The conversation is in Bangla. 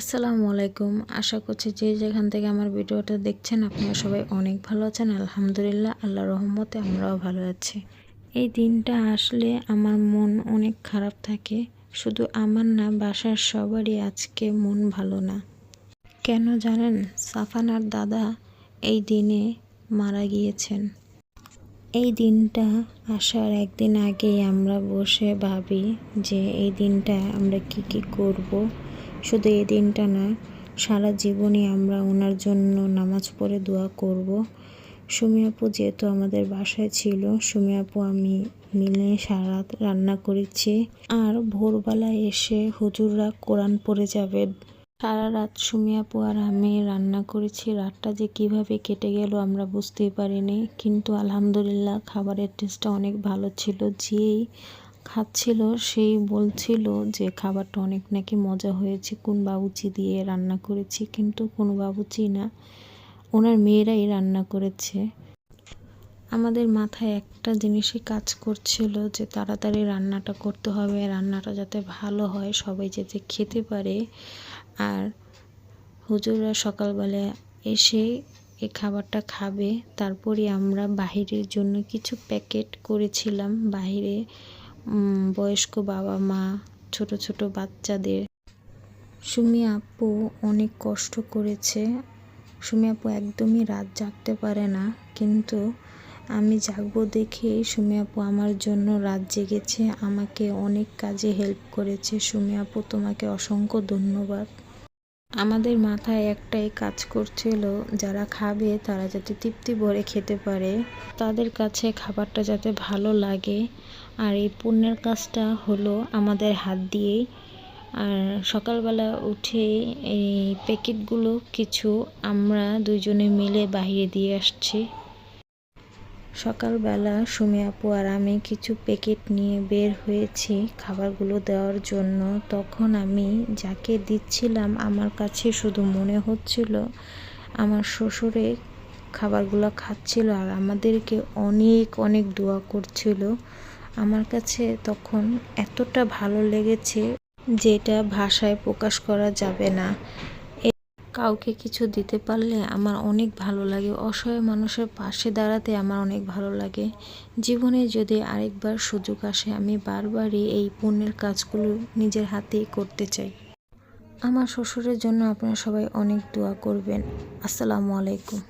আসসালামু আলাইকুম। আশা করছি যে যেখান থেকে আমার ভিডিওটা দেখছেন আপনারা সবাই অনেক ভালো আছেন। আলহামদুলিল্লাহ আল্লাহ রহমতে আমরাও ভালো আছি। এই দিনটা আসলে আমার মন অনেক খারাপ থাকে। শুধু আমার না, বাসার সবারই আজকে মন ভালো না। কেন জানেন? সাফানার দাদা এই দিনে মারা গিয়েছেন। এই দিনটা আসার একদিন আগেই আমরা বসে ভাবি যে এই দিনটা আমরা কি কি করব। শুধু এই দিনটা না সারা জীবনই আমরা ওনার জন্য নামাজ পড়ে দোয়া করব। সুমি আপু যেহেতু আমাদের বাসায় ছিল, সুমি আপু, আমি মিলে সারা রান্না করেছি। আর ভোরবেলা এসে হুজুররা কোরআন পড়ে যাবে। সারা রাত সুমি আপু আর আমি রান্না করেছি। রাতটা যে কীভাবে কেটে গেল আমরা বুঝতেই পারিনি, কিন্তু আলহামদুলিল্লাহ খাবারের টেস্টটা অনেক ভালো ছিল। যেই খাচ্ছিল, সেই বলছিল যে খাবারটা অনেক নাকি মজা হয়েছে, কোন বাবুচি দিয়ে রান্না করেছি, কিন্তু কোনো বাবুচি না। ওনার মেয়েরাই রান্না করেছে। আমাদের মাথায় একটা জিনিসই কাজ করছিল যে তাড়াতাড়ি রান্নাটা করতে হবে, রান্নাটা যাতে ভালো হয়, সবাই যাতে খেতে পারে। আর হুজুররা সকালবেলা এসে এই খাবারটা খাবে। তারপরে আমরা বাহিরের জন্য কিছু প্যাকেট করেছিলাম। বাহিরে বয়স্ক বাবা মা, ছোট ছোট বাচ্চাদের। সুমি আপু অনেক কষ্ট করেছে। সুমি আপু একদমই রাত জাগতে পারে না, কিন্তু আমি জাগবো দেখে সুমি আপু আমার জন্য রাত জেগেছে, আমাকে অনেক কাজে হেল্প করেছে। সুমি আপু, তোমাকে অসংখ্য ধন্যবাদ। আমাদের মাথায় একটাই কাজ করছিল, যারা খাবে তারা যাতে তৃপ্তি ভরে খেতে পারে। তাদের কাছে খাবারটা যাতে ভালো লাগে। আর এই পুণ্যের কাজটা হলো আমাদের হাত দিয়েই। আর সকালবেলা উঠে এই প্যাকেটগুলো কিছু আমরা দুজনে মিলে বাহিরে দিয়ে আসছি। সকালবেলা সুমি আপু আর আমি কিছু প্যাকেট নিয়ে বের হয়েছি খাবারগুলো দেওয়ার জন্য। তখন আমি যাকে দিচ্ছিলাম, আমার কাছে শুধু মনে হচ্ছিল আমার শ্বশুরে খাবারগুলো খাচ্ছিল আর আমাদেরকে অনেক অনেক দোয়া করছিল। আমার কাছে তখন এতটা ভালো লেগেছে যেটা ভাষায় প্রকাশ করা যাবে না। কাউকে কিছু দিতে পারলে আমার অনেক ভালো লাগে। অসহায় মানুষের পাশে দাঁড়াতে আমার অনেক ভালো লাগে। জীবনে যদি আরেকবার সুযোগ আসে, আমি বারবারই এই পুণ্যের কাজগুলো নিজের হাতেই করতে চাই। আমার শ্বশুরের জন্য আপনারা সবাই অনেক দোয়া করবেন। আসসালামু আলাইকুম।